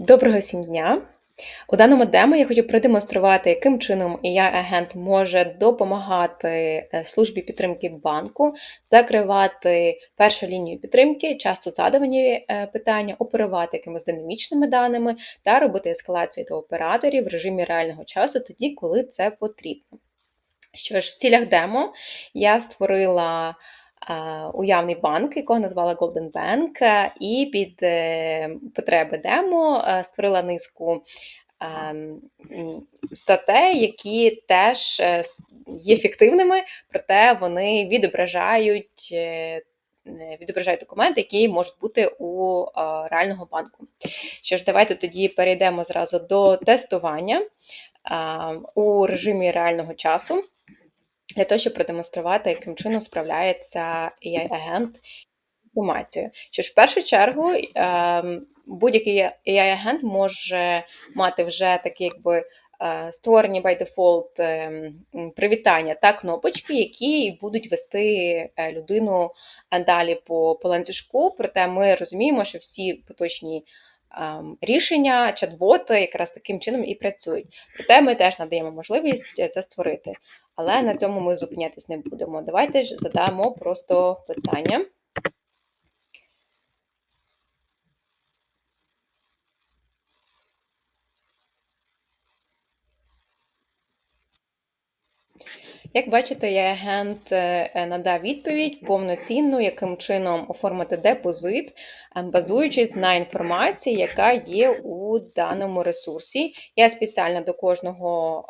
Доброго всім дня! У даному демо я хочу продемонструвати, яким чином AI-агент може допомагати е, службі підтримки банку, закривати першу лінію підтримки, часто задавані е, питання, оперувати якимись динамічними даними та робити ескалацію до операторів в режимі реального часу тоді, коли це потрібно. Що ж, в цілях демо я створила уявний банк, якого назвала Golden Bank, е, і під е, потреби демо е, створила низку ем, статей, які теж є фіктивними, проте вони відображають. Відображають документи, які можуть бути у реального банку. Що ж, давайте тоді перейдемо зразу до тестування у режимі реального часу для того, щоб продемонструвати, яким чином справляється AI-агент інформацією. Що ж, в першу чергу, ем, будь-який AI-агент може мати вже такі, якби. Е, створені by default ем, привітання та кнопочки, які будуть вести е, людину далі по по ланцюжку. Проте ми розуміємо, що всі поточні ем, рішення, чат-боти якраз таким чином і працюють. Проте ми теж надаємо можливість це створити. Але на цьому ми зупинятись не будемо. Давайте ж задамо просто питання. Як бачите, я агент е, надав відповідь повноцінну, яким чином оформити депозит, е, базуючись на інформації, яка є у даному ресурсі. Я спеціально до кожного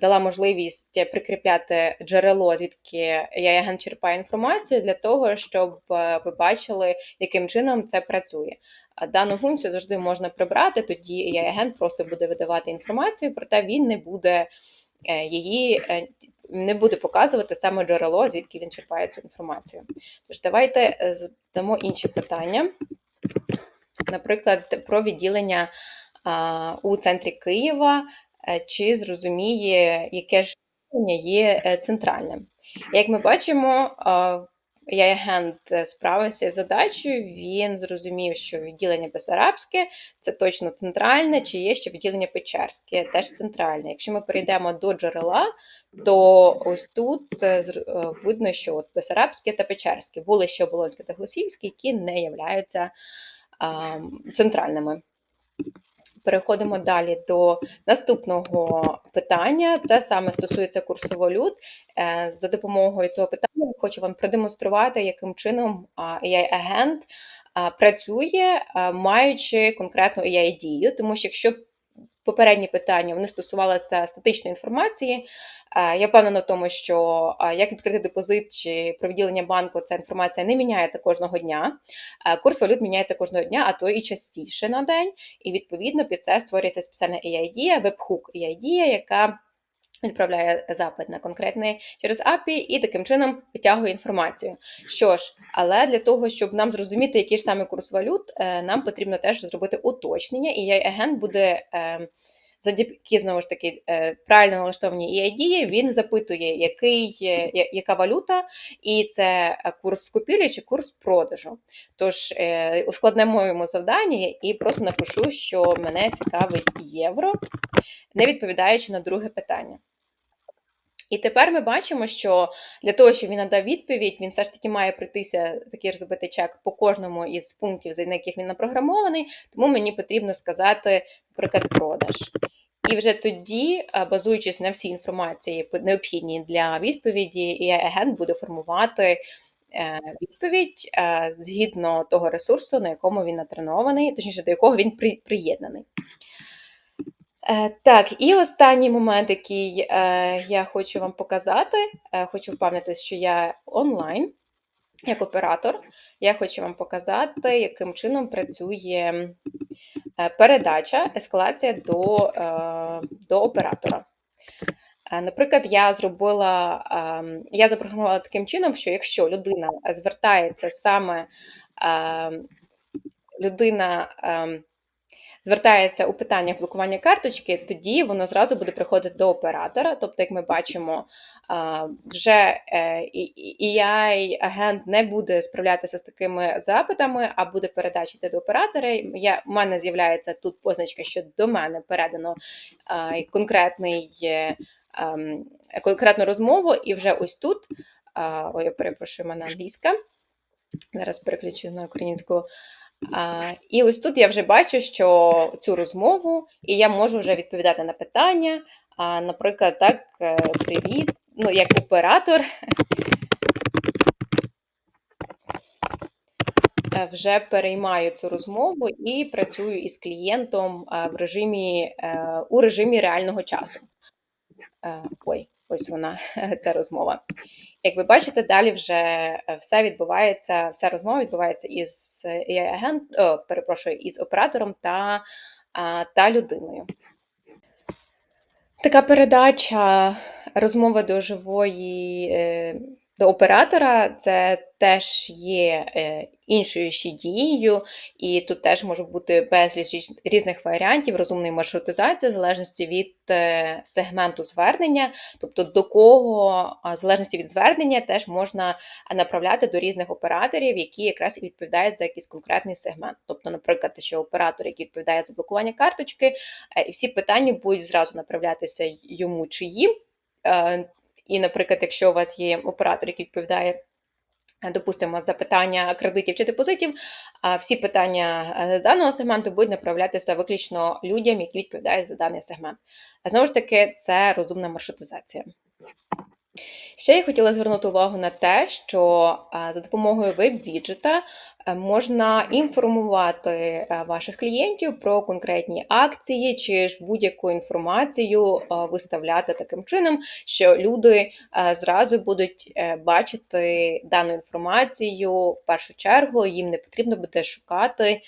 дала можливість прикріпляти джерело, звідки я агент черпає інформацію, для того, щоб е, ви бачили, яким чином це працює. Дану функцію завжди можна прибрати, тоді я агент просто буде видавати інформацію, проте він не буде. Е, її е, не буде показувати саме джерело, звідки він черпає цю інформацію. Тож, давайте задамо інші питання. Наприклад, про відділення у центрі Києва, чи зрозуміє, яке ж є центральним. Як ми бачимо, я агент е, справився з задачею, він зрозумів, що відділення Бесарабське це точно центральне, чи є ще відділення Печерське, теж центральне. Якщо ми перейдемо до джерела, то ось тут е, е, видно, що от Бесарабське та Печерське були ще Оболонське та Голосівське, які не являються а, центральними. Переходимо далі до наступного питання. Це саме стосується курсу валют. Е, за допомогою цього питання хочу вам продемонструвати, яким чином AI-агент працює, маючи конкретну AI-дію, тому що якщо попередні питання вони стосувалися статичної інформації. Я впевнена в тому, що як відкрити депозит чи про відділення банку, ця інформація не міняється кожного дня. Курс валют міняється кожного дня, а то і частіше на день. І відповідно під це створюється спеціальна AI-дія, вебхук AI-дія, яка Відправляє запит на конкретний через API і таким чином витягує інформацію. Що ж, але для того, щоб нам зрозуміти, який ж саме курс валют, е, нам потрібно теж зробити уточнення, і агент буде ем, завдяки знову ж таки е, правильно налаштовані EID, він запитує, який, яка валюта, і це курс купівлі чи курс продажу. Тож е, ускладнемо йому завдання і просто напишу, що мене цікавить євро, не відповідаючи на друге питання. І тепер ми бачимо, що для того, щоб він надав відповідь, він все ж таки має пройтися такий розбитий чек по кожному із пунктів, за яких він напрограмований, тому мені потрібно сказати, наприклад, продаж. І вже тоді, базуючись на всій інформації, необхідній для відповіді, і агент буде формувати е, відповідь е, згідно того ресурсу, на якому він натренований, точніше, до якого він приєднаний. Е, так, і останній момент, який е, я хочу вам показати, е, хочу впевнитися, що я онлайн як оператор. Я хочу вам показати, яким чином працює передача, ескалація до, до оператора. Наприклад, я зробила, ем, я запрограмувала таким чином, що якщо людина звертається саме ем, людина. Звертається у питаннях блокування карточки, тоді воно зразу буде приходити до оператора. Тобто, як ми бачимо, вже AI-агент не буде справлятися з такими запитами, а буде передача до оператора. Я, У мене з'являється тут позначка, що до мене передано конкретний. Ем, конкретну розмову, і вже ось тут, ой, я перепрошую, мене англійська. Зараз переключу на українську. А, І ось тут я вже бачу, що цю розмову, і я можу вже відповідати на питання. А, Наприклад, так, е, привіт, ну, як оператор. Е, вже переймаю цю розмову і працюю із клієнтом в режимі, е, у режимі реального часу. Ой, ось вона, ця розмова. Як ви бачите, далі вже е, все відбувається, вся розмова відбувається із AI-агент, перепрошую, із оператором та, та людиною. Така передача розмова до живої е, до оператора це теж є е, іншою ще дією, і тут теж може бути безліч різних варіантів розумної маршрутизації, в залежності від е, сегменту звернення, тобто до кого, в залежності від звернення, теж можна направляти до різних операторів, які якраз і відповідають за якийсь конкретний сегмент. Тобто, наприклад, що оператор, який відповідає за блокування карточки, е, і всі питання будуть зразу направлятися йому чи їм. І, наприклад, якщо у вас є оператор, який відповідає. Допустимо, за питання кредитів чи депозитів, всі питання е, даного сегменту будуть направлятися виключно людям, які відповідають за даний сегмент. Знову ж таки, це розумна маршрутизація. Ще я хотіла звернути увагу на те, що за допомогою веб-віджета Е, можна інформувати е, ваших клієнтів про конкретні акції чи ж будь-яку інформацію е, виставляти таким чином, що люди зразу будуть бачити дану інформацію в першу чергу, їм не потрібно буде шукати.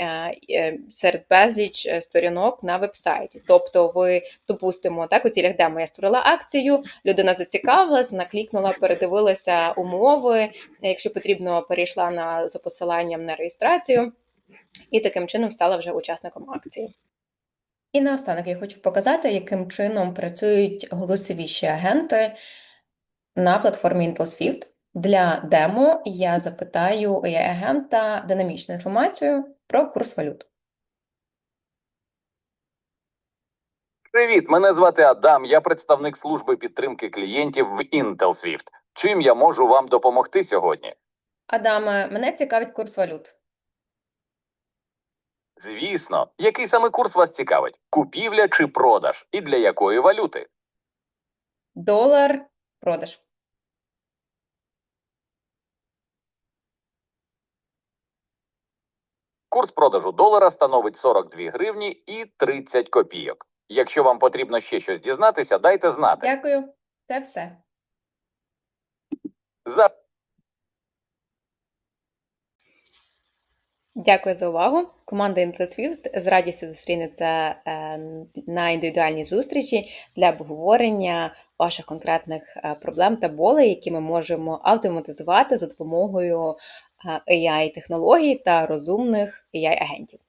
Е, е, серед безліч е, сторінок на вебсайті. Тобто, ви, допустимо, так, у цілях демо я створила акцію, людина зацікавилась, вона клікнула, передивилася умови, якщо потрібно, перейшла на за посиланням на реєстрацію, і таким чином стала вже учасником акції. І наостанок я хочу показати, яким чином працюють голосовіші агенти на платформі IntelSwift. Для демо я запитаю AI-агента динамічну інформацію про курс валют. Привіт, мене звати Адам. Я представник служби підтримки клієнтів в IntelSwift. Чим я можу вам допомогти сьогодні? Адаме, мене цікавить курс валют. Звісно, який саме курс вас цікавить? Купівля чи продаж? І для якої валюти? Долар, продаж. Курс продажу долара становить 42 гривні і 30 копійок. Якщо вам потрібно ще щось дізнатися, дайте знати. Дякую. Це все. За... Дякую за увагу. Команда IntelSwift з радістю зустрінеться е, на індивідуальній зустрічі для обговорення ваших конкретних е, проблем та болей, які ми можемо автоматизувати за допомогою AI-технологій та розумних AI-агентів.